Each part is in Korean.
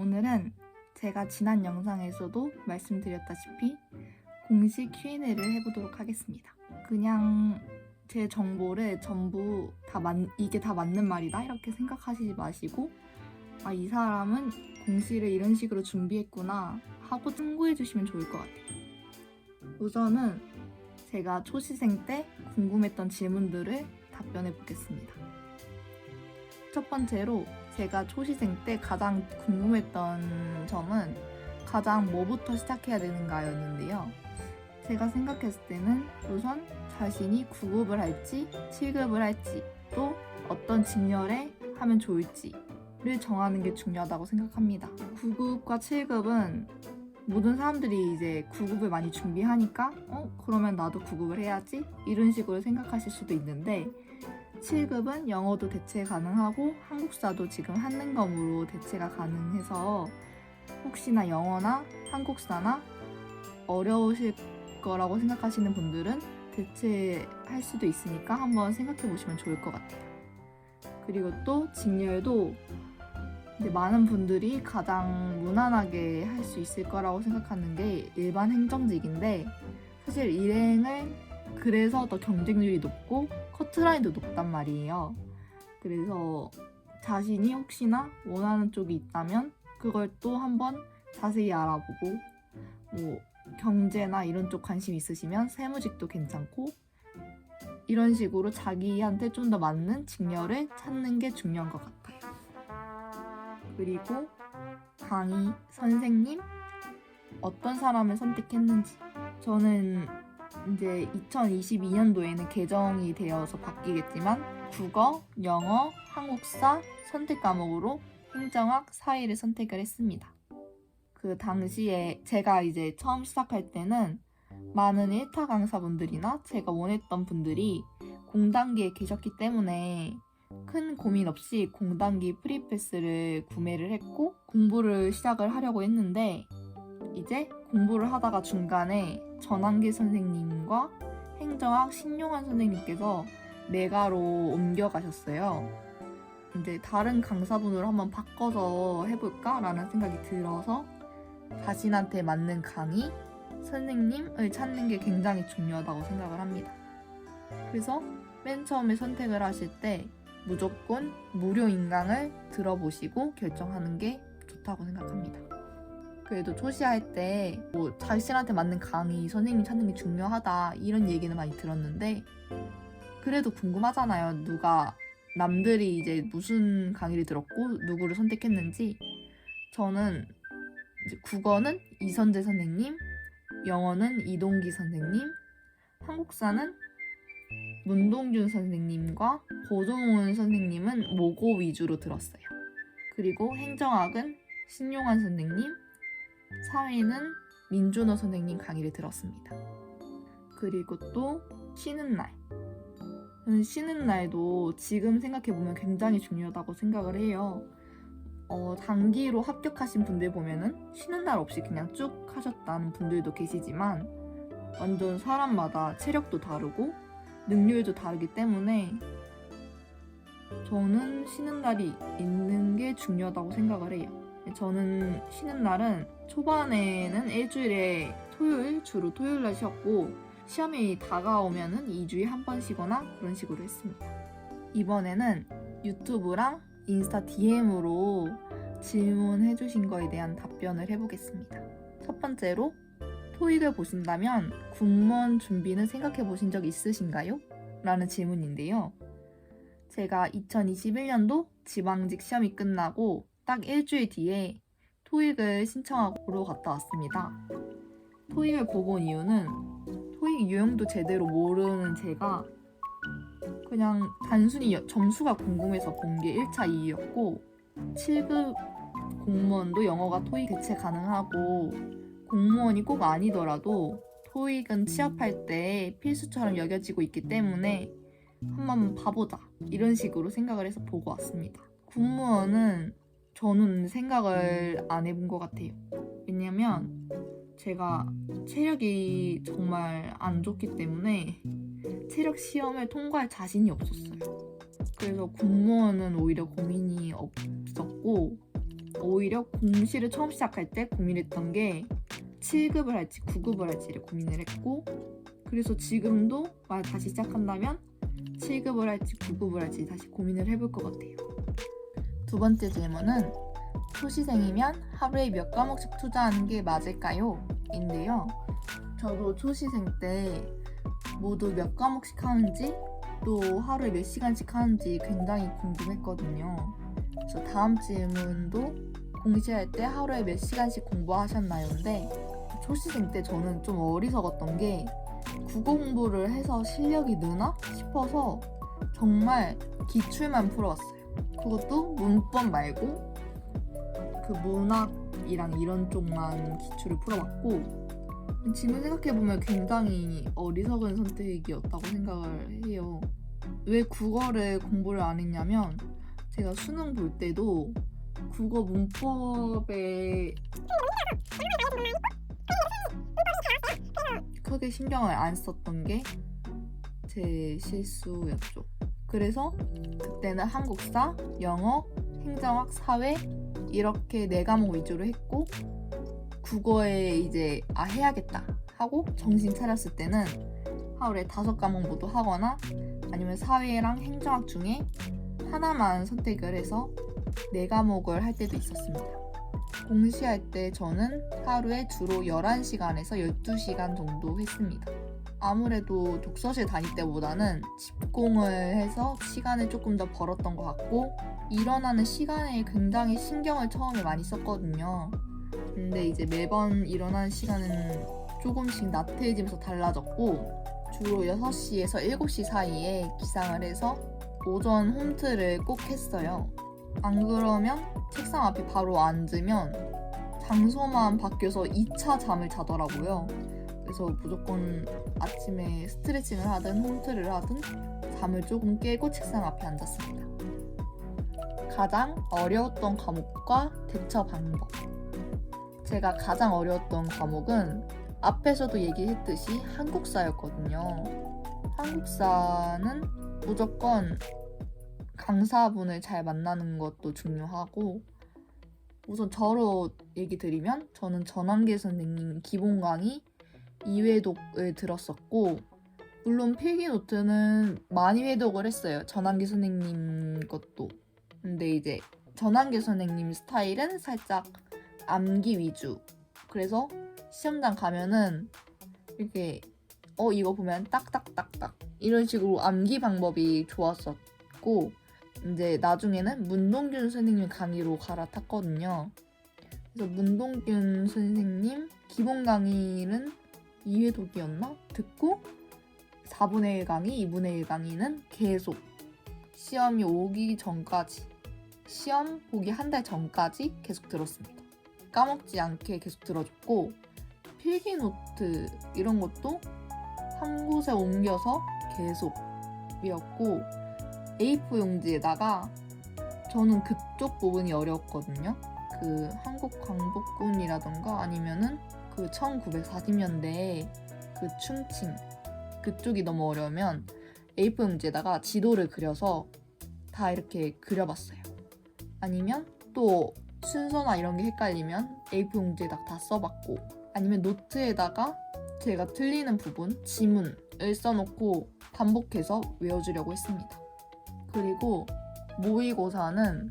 오늘은 제가 지난 영상에서도 말씀드렸다시피 공식 Q&A를 해보도록 하겠습니다. 그냥 제 정보를 전부 다 맞, 이게 다 맞는 말이다 이렇게 생각하시지 마시고 아, 이 사람은 공시를 이런 식으로 준비했구나 하고 참고해 주시면 좋을 것 같아요. 우선은 제가 초시생 때 궁금했던 질문들을 답변해 보겠습니다. 첫 번째로 제가 초시생 때 가장 궁금했던 점은 가장 뭐부터 시작해야 되는가였는데요. 제가 생각했을 때는 우선 자신이 9급을 할지 7급을 할지 또 어떤 직렬에 하면 좋을지를 정하는 게 중요하다고 생각합니다. 9급과 7급은 모든 사람들이 이제 9급을 많이 준비하니까 어 그러면 나도 9급을 해야지 이런 식으로 생각하실 수도 있는데 7급은 영어도 대체 가능하고 한국사도 지금 한능검으로 대체가 가능해서 혹시나 영어나 한국사나 어려우실 거라고 생각하시는 분들은 대체할 수도 있으니까 한번 생각해 보시면 좋을 것 같아요. 그리고 또 직렬도 많은 분들이 가장 무난하게 할 수 있을 거라고 생각하는 게 일반 행정직인데 사실 일행을 그래서 더 경쟁률이 높고 커트라인도 높단 말이에요. 그래서 자신이 혹시나 원하는 쪽이 있다면 그걸 또 한번 자세히 알아보고 뭐 경제나 이런 쪽 관심 있으시면 세무직도 괜찮고 이런 식으로 자기한테 좀 더 맞는 직렬을 찾는 게 중요한 것 같아요. 그리고 강의 선생님 어떤 사람을 선택했는지 저는 이제 2022년도에는 개정이 되어서 바뀌겠지만 국어, 영어, 한국사 선택 과목으로 행정학, 사회를 선택을 했습니다. 그 당시에 제가 이제 처음 시작할 때는 많은 1타 강사분들이나 제가 원했던 분들이 공단기에 계셨기 때문에 큰 고민 없이 공단기 프리패스를 구매를 했고 공부를 시작을 하려고 했는데 이제 공부를 하다가 중간에 전환기 선생님과 행정학 신용환 선생님께서 내가로 옮겨가셨어요. 이제 다른 강사분으로 한번 바꿔서 해볼까라는 생각이 들어서 자신한테 맞는 강의, 선생님을 찾는 게 굉장히 중요하다고 생각을 합니다. 그래서 맨 처음에 선택을 하실 때 무조건 무료 인강을 들어보시고 결정하는 게 좋다고 생각합니다. 그래도 초시할 때 뭐 자신한테 맞는 강의 선생님 찾는 게 중요하다 이런 얘기는 많이 들었는데 그래도 궁금하잖아요. 누가 남들이 이제 무슨 강의를 들었고 누구를 선택했는지 저는 이제 국어는 이선재 선생님, 영어는 이동기 선생님, 한국사는 문동준 선생님과 고종훈 선생님은 모고 위주로 들었어요. 그리고 행정학은 신용환 선생님, 사회는 민준호 선생님 강의를 들었습니다. 그리고 또 쉬는 날. 저는 쉬는 날도 지금 생각해보면 굉장히 중요하다고 생각을 해요. 어, 단기로 합격하신 분들 보면은 쉬는 날 없이 그냥 쭉 하셨다는 분들도 계시지만 완전 사람마다 체력도 다르고 능률도 다르기 때문에 저는 쉬는 날이 있는 게 중요하다고 생각을 해요. 저는 쉬는 날은 초반에는 일주일에 토요일, 주로 토요일 날 쉬었고 시험이 다가오면은 2주에 한 번 쉬거나 그런 식으로 했습니다. 이번에는 유튜브랑 인스타 DM으로 질문해 주신 거에 대한 답변을 해보겠습니다. 첫 번째로 토익을 보신다면 군무원 준비는 생각해 보신 적 있으신가요? 라는 질문인데요. 제가 2021년도 지방직 시험이 끝나고 딱 일주일 뒤에 토익을 신청하러 갔다 왔습니다. 토익을 보고 온 이유는 토익 유형도 제대로 모르는 제가 그냥 단순히 여- 점수가 궁금해서 본 게 1차 이유였고 7급 공무원도 영어가 토익 대체 가능하고 공무원이 꼭 아니더라도 토익은 취업할 때 필수처럼 여겨지고 있기 때문에 한번 봐보자 이런 식으로 생각을 해서 보고 왔습니다. 공무원은 저는 생각을 안 해본 것 같아요. 왜냐면 제가 체력이 정말 안 좋기 때문에 체력 시험을 통과할 자신이 없었어요. 그래서 공무원은 오히려 고민이 없었고 오히려 공시를 처음 시작할 때 고민했던 게 7급을 할지 9급을 할지를 고민을 했고 그래서 지금도 말 다시 시작한다면 7급을 할지 9급을 할지 다시 고민을 해볼 것 같아요. 두 번째 질문은 초시생이면 하루에 몇 과목씩 투자하는 게 맞을까요? 인데요. 저도 초시생 때 모두 몇 과목씩 하는지 또 하루에 몇 시간씩 하는지 굉장히 궁금했거든요. 그래서 다음 질문도 공시할 때 하루에 몇 시간씩 공부하셨나요?인데 초시생 때 저는 좀 어리석었던 게 국어 공부를 해서 실력이 느나 싶어서 정말 기출만 풀어왔어요. 그것도 문법 말고 그 문학이랑 이런 쪽만 기출을 풀어봤고 지금 생각해보면 굉장히 어리석은 선택이었다고 생각을 해요. 왜 국어를 공부를 안 했냐면 제가 수능 볼 때도 국어 문법에 크게 신경을 안 썼던 게 제 실수였죠. 그래서 그때는 한국사, 영어, 행정학, 사회 이렇게 네 과목 위주로 했고 국어에 이제 아 해야겠다 하고 정신 차렸을 때는 하루에 다섯 과목 모두 하거나 아니면 사회랑 행정학 중에 하나만 선택을 해서 네 과목을 할 때도 있었습니다. 공시할 때 저는 하루에 주로 11시간에서 12시간 정도 했습니다. 아무래도 독서실 다닐 때보다는 집공을 해서 시간을 조금 더 벌었던 것 같고 일어나는 시간에 굉장히 신경을 처음에 많이 썼거든요. 근데 이제 매번 일어나는 시간은 조금씩 나태해지면서 달라졌고 주로 6시에서 7시 사이에 기상을 해서 오전 홈트를 꼭 했어요. 안 그러면 책상 앞에 바로 앉으면 장소만 바뀌어서 2차 잠을 자더라고요. 그래서 무조건 아침에 스트레칭을 하든 홈트를 하든 잠을 조금 깨고 책상 앞에 앉았습니다. 가장 어려웠던 과목과 대처 방법. 제가 가장 어려웠던 과목은 앞에서도 얘기했듯이 한국사였거든요. 한국사는 무조건 강사분을 잘 만나는 것도 중요하고 우선 저로 얘기 드리면 저는 전환계 선생님 기본 강의 2회독을 들었었고 물론 필기 노트는 많이 회독을 했어요. 전환기 선생님 것도. 근데 이제 전환기 선생님 스타일은 살짝 암기 위주. 그래서 시험장 가면은 이렇게 어 이거 보면 딱딱딱딱 이런 식으로 암기 방법이 좋았었고 이제 나중에는 문동균 선생님 강의로 갈아탔거든요. 그래서 문동균 선생님 기본 강의는 2회 독이었나? 듣고 4분의 1 강의, 2분의 1 강의는 계속 시험이 오기 전까지 시험 보기 한 달 전까지 계속 들었습니다. 까먹지 않게 계속 들어줬고 필기 노트 이런 것도 한 곳에 옮겨서 계속 이었고 A4 용지에다가 저는 그쪽 부분이 어려웠거든요. 그 한국 광복군이라던가 아니면은 그 1940년대 그 충칭 그쪽이 너무 어려우면 A4 용지에다가 지도를 그려서 다 이렇게 그려봤어요. 아니면 또 순서나 이런 게 헷갈리면 A4 용지에다가 다 써봤고 아니면 노트에다가 제가 틀리는 부분, 지문을 써놓고 반복해서 외워주려고 했습니다. 그리고 모의고사는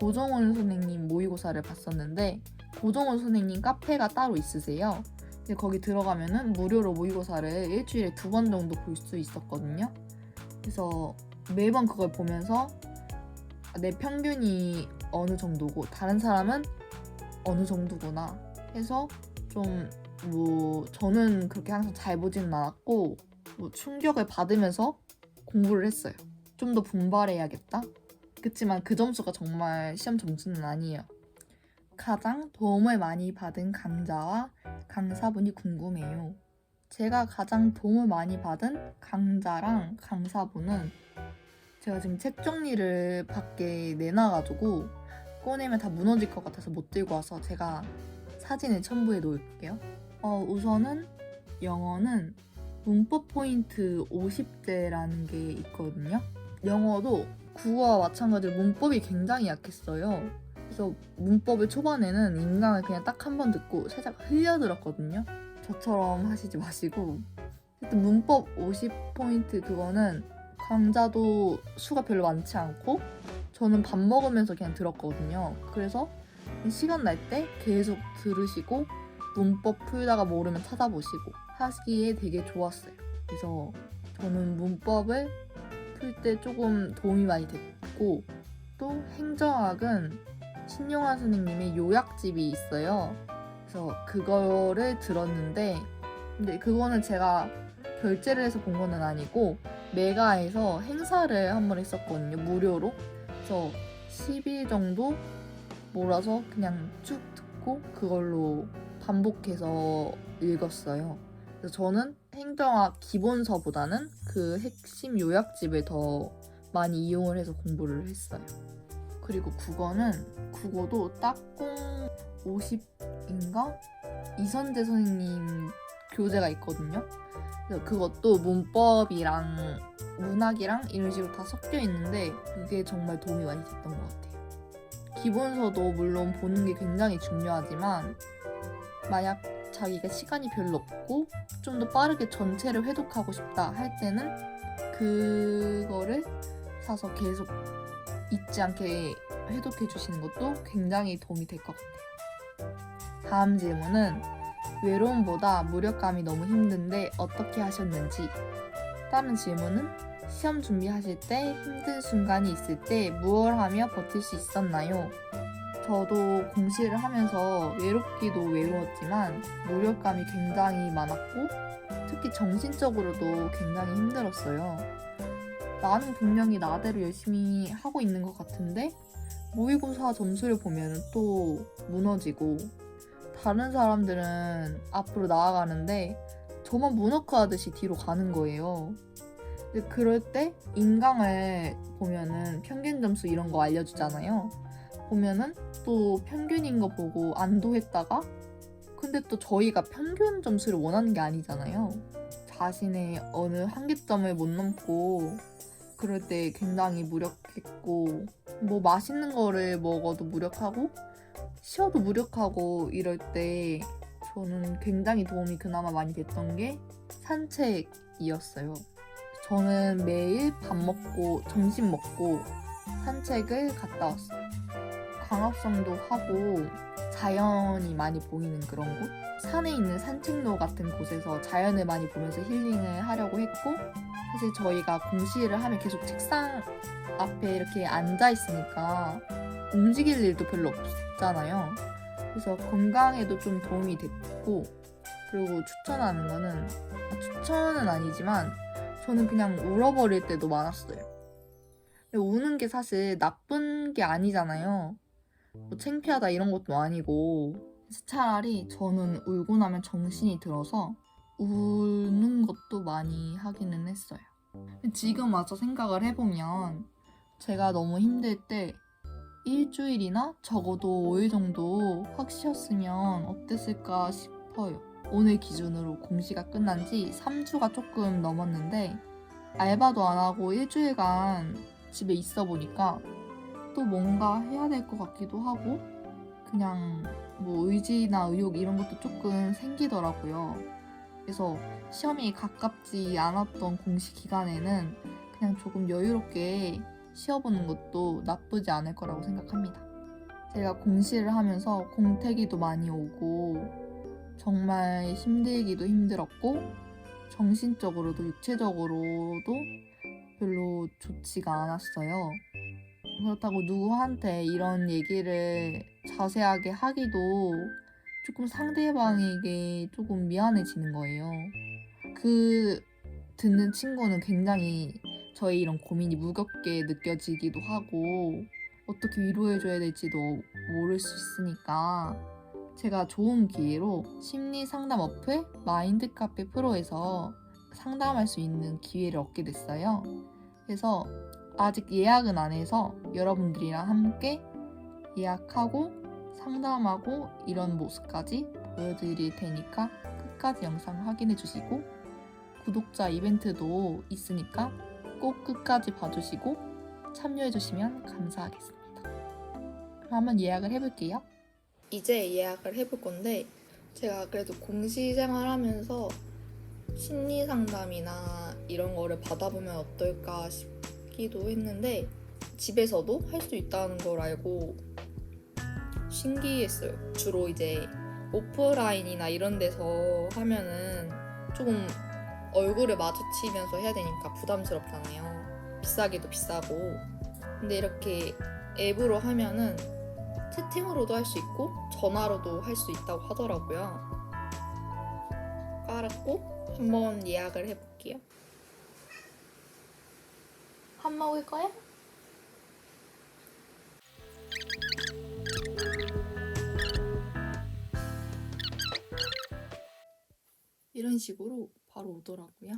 고정원 선생님 모의고사를 봤었는데 고정원 선생님 카페가 따로 있으세요. 근데 거기 들어가면은 무료로 모의고사를 일주일에 두 번 정도 볼 수 있었거든요. 그래서 매번 그걸 보면서 내 평균이 어느 정도고 다른 사람은 어느 정도구나 해서 좀 뭐 저는 그렇게 항상 잘 보지는 않았고 뭐 충격을 받으면서 공부를 했어요. 좀 더 분발해야겠다. 그치만 그 점수가 정말 시험 점수는 아니에요. 가장 도움을 많이 받은 강자와 강사분이 궁금해요. 제가 가장 도움을 많이 받은 강자랑 강사분은 제가 지금 책 정리를 밖에 내놔가지고 꺼내면 다 무너질 것 같아서 못 들고 와서 제가 사진을 첨부해 놓을게요. 어, 우선은 영어는 문법 포인트 50대라는 게 있거든요. 영어도 국어와 마찬가지로 문법이 굉장히 약했어요. 그래서 문법을 초반에는 인강을 그냥 딱 한 번 듣고 살짝 흘려들었거든요. 저처럼 하시지 마시고 일단 문법 50포인트 그거는 강좌도 수가 별로 많지 않고 저는 밥 먹으면서 그냥 들었거든요. 그래서 시간 날 때 계속 들으시고 문법 풀다가 모르면 찾아보시고 하시기에 되게 좋았어요. 그래서 저는 문법을 풀 때 조금 도움이 많이 됐고 또 행정학은 신용환 선생님의 요약집이 있어요. 그래서 그거를 들었는데 근데 그거는 제가 결제를 해서 본 거는 아니고 메가에서 행사를 한 번 했었거든요. 무료로. 그래서 10일 정도 몰아서 그냥 쭉 듣고 그걸로 반복해서 읽었어요. 그래서 저는 행정학 기본서보다는 그 핵심 요약집을 더 많이 이용을 해서 공부를 했어요. 그리고 국어는 국어도 딱공 50인가 이선재 선생님 교재가 있거든요. 그래서 그것도 문법이랑 문학이랑 이런 식으로 다 섞여 있는데 그게 정말 도움이 많이 됐던 것 같아요. 기본서도 물론 보는 게 굉장히 중요하지만 만약 자기가 시간이 별로 없고 좀 더 빠르게 전체를 회독하고 싶다 할 때는 그거를 사서 계속 잊지 않게 회독해 주시는 것도 굉장히 도움이 될 것 같아요. 다음 질문은 외로움보다 무력감이 너무 힘든데 어떻게 하셨는지. 다른 질문은 시험 준비하실 때 힘든 순간이 있을 때 무얼 하며 버틸 수 있었나요? 저도 공시를 하면서 외롭기도 외로웠지만 무력감이 굉장히 많았고 특히 정신적으로도 굉장히 힘들었어요. 나는 분명히 나대로 열심히 하고 있는 것 같은데 모의고사 점수를 보면 또 무너지고 다른 사람들은 앞으로 나아가는데 저만 문어크하듯이 뒤로 가는 거예요. 근데 그럴 때 인강을 보면은 평균 점수 이런 거 알려주잖아요. 보면은 또 평균인 거 보고 안도했다가 근데 또 저희가 평균 점수를 원하는 게 아니잖아요. 자신의 어느 한계점을 못 넘고 그럴 때 굉장히 무력했고 뭐 맛있는 거를 먹어도 무력하고 쉬어도 무력하고 이럴 때 저는 굉장히 도움이 그나마 많이 됐던 게 산책이었어요. 저는 매일 밥 먹고 점심 먹고 산책을 갔다 왔어요. 광합성도 하고 자연이 많이 보이는 그런 곳 산에 있는 산책로 같은 곳에서 자연을 많이 보면서 힐링을 하려고 했고 사실 저희가 공시를 하면 계속 책상 앞에 이렇게 앉아 있으니까 움직일 일도 별로 없잖아요. 그래서 건강에도 좀 도움이 됐고 그리고 추천하는 거는 아, 추천은 아니지만 저는 그냥 울어버릴 때도 많았어요. 우는 게 사실 나쁜 게 아니잖아요. 뭐 창피하다 이런 것도 아니고 차라리 저는 울고 나면 정신이 들어서 우는 것도 많이 하기는 했어요. 지금 와서 생각을 해보면 제가 너무 힘들 때 일주일이나 적어도 5일 정도 확 쉬었으면 어땠을까 싶어요. 오늘 기준으로 공시가 끝난 지 3주가 조금 넘었는데 알바도 안 하고 일주일간 집에 있어 보니까 또 뭔가 해야 될 것 같기도 하고 그냥 뭐 의지나 의욕 이런 것도 조금 생기더라고요. 그래서 시험이 가깝지 않았던 공시 기간에는 그냥 조금 여유롭게 쉬어보는 것도 나쁘지 않을 거라고 생각합니다. 제가 공시를 하면서 공태기도 많이 오고 정말 힘들기도 힘들었고 정신적으로도 육체적으로도 별로 좋지가 않았어요. 그렇다고 누구한테 이런 얘기를 자세하게 하기도 조금 상대방에게 조금 미안해지는 거예요. 그 듣는 친구는 굉장히 저의 이런 고민이 무겁게 느껴지기도 하고 어떻게 위로해줘야 될지도 모를 수 있으니까 제가 좋은 기회로 심리 상담 어플 마인드 카페 프로에서 상담할 수 있는 기회를 얻게 됐어요. 그래서 아직 예약은 안 해서 여러분들이랑 함께 예약하고 상담하고 이런 모습까지 보여드릴 테니까 끝까지 영상 확인해 주시고 구독자 이벤트도 있으니까 꼭 끝까지 봐주시고 참여해 주시면 감사하겠습니다. 한번 예약을 해볼게요. 이제 예약을 해볼 건데 제가 그래도 공시 생활하면서 심리 상담이나 이런 거를 받아보면 어떨까 싶기도 했는데 집에서도 할 수 있다는 걸 알고 신기했어요. 주로 이제 오프라인이나 이런 데서 하면은 조금 얼굴을 마주치면서 해야 되니까 부담스럽잖아요. 비싸기도 비싸고. 근데 이렇게 앱으로 하면은 채팅으로도 할 수 있고 전화로도 할 수 있다고 하더라고요. 깔았고 한번 예약을 해볼게요. 밥 먹을 거야? 이런 식으로 바로 오더라고요.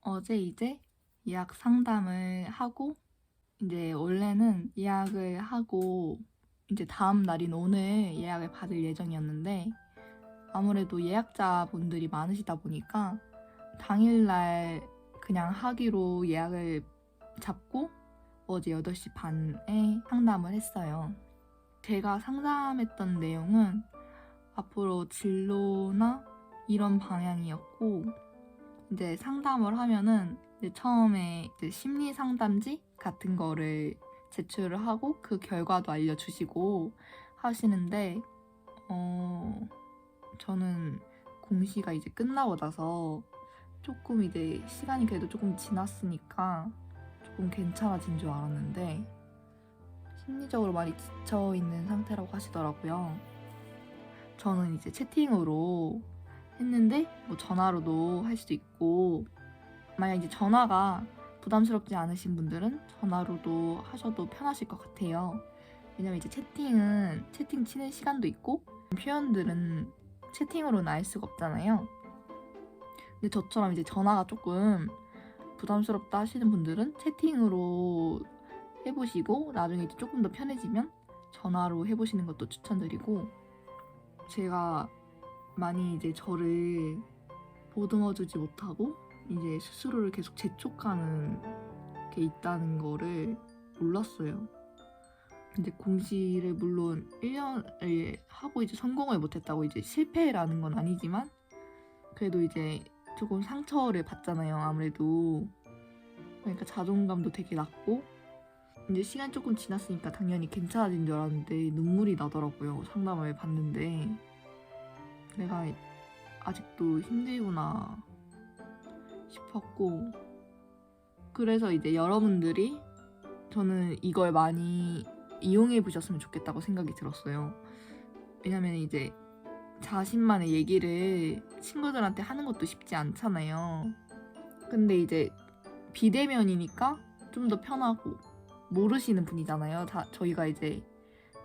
어제 이제 예약 상담을 하고 이제 원래는 예약을 하고 이제 다음 날인 오늘 예약을 받을 예정이었는데 아무래도 예약자분들이 많으시다 보니까 당일날 그냥 하기로 예약을 잡고 어제 8시 반에 상담을 했어요. 제가 상담했던 내용은 앞으로 진로나 이런 방향이었고 이제 상담을 하면은 이제 처음에 이제 심리 상담지 같은 거를 제출을 하고 그 결과도 알려주시고 하시는데 어 저는 공시가 이제 끝나고 나서 조금 이제 시간이 그래도 조금 지났으니까 조금 괜찮아진 줄 알았는데 심리적으로 많이 지쳐 있는 상태라고 하시더라고요. 저는 이제 채팅으로 했는데 뭐 전화로도 할 수도 있고 만약 이제 전화가 부담스럽지 않으신 분들은 전화로도 하셔도 편하실 것 같아요. 왜냐면 이제 채팅은 채팅 치는 시간도 있고 표현들은 채팅으로는 알 수가 없잖아요. 근데 저처럼 이제 전화가 조금 부담스럽다 하시는 분들은 채팅으로 해보시고 나중에 이제 조금 더 편해지면 전화로 해보시는 것도 추천드리고 제가 많이 이제 저를 보듬어주지 못하고 이제 스스로를 계속 재촉하는 게 있다는 거를 몰랐어요. 근데 공시를 물론 1년을 하고 이제 성공을 못했다고 이제 실패라는 건 아니지만 그래도 이제 조금 상처를 받잖아요. 아무래도 그러니까 자존감도 되게 낮고 이제 시간 조금 지났으니까 당연히 괜찮아진 줄 알았는데 눈물이 나더라고요. 상담을 받는데 내가 아직도 힘들구나 싶었고 그래서 이제 여러분들이 저는 이걸 많이 이용해 보셨으면 좋겠다고 생각이 들었어요. 왜냐면 이제 자신만의 얘기를 친구들한테 하는 것도 쉽지 않잖아요. 근데 이제 비대면이니까 좀 더 편하고 모르시는 분이잖아요. 다 저희가 이제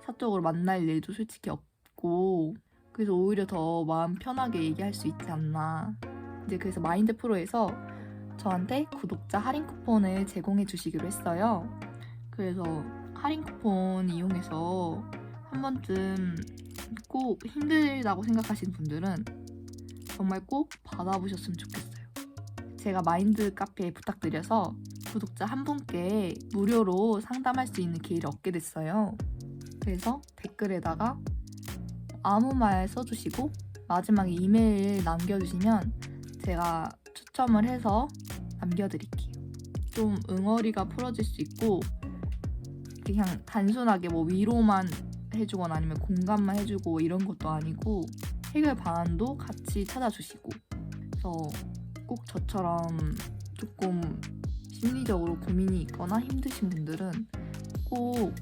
사적으로 만날 일도 솔직히 없고 그래서 오히려 더 마음 편하게 얘기할 수 있지 않나. 이제 그래서 마인드 프로에서 저한테 구독자 할인 쿠폰을 제공해 주시기로 했어요. 그래서 할인 쿠폰 이용해서 한 번쯤 꼭 힘들다고 생각하시는 분들은 정말 꼭 받아보셨으면 좋겠어요. 제가 마인드 카페에 부탁드려서 구독자 한 분께 무료로 상담할 수 있는 기회를 얻게 됐어요. 그래서 댓글에다가 아무 말 써주시고 마지막에 이메일 남겨주시면 제가 추첨을 해서 남겨드릴게요. 좀 응어리가 풀어질 수 있고 그냥 단순하게 뭐 위로만 해주거나 아니면 공감만 해주고 이런 것도 아니고 해결 방안도 같이 찾아주시고 그래서 꼭 저처럼 조금 심리적으로 고민이 있거나 힘드신 분들은 꼭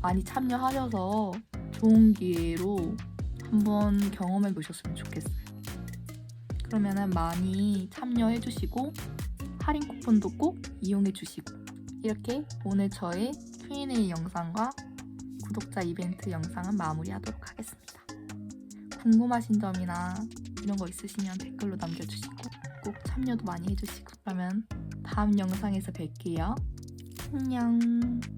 많이 참여하셔서 좋은 기회로 한번 경험해 보셨으면 좋겠어요. 그러면은 많이 참여해 주시고 할인 쿠폰도 꼭 이용해 주시고 이렇게 오늘 저의 Q&A 영상과 구독자 이벤트 영상은 마무리하도록 하겠습니다. 궁금하신 점이나 이런 거 있으시면 댓글로 남겨주시고 꼭 참여도 많이 해주시고 그러면 다음 영상에서 뵐게요. 안녕.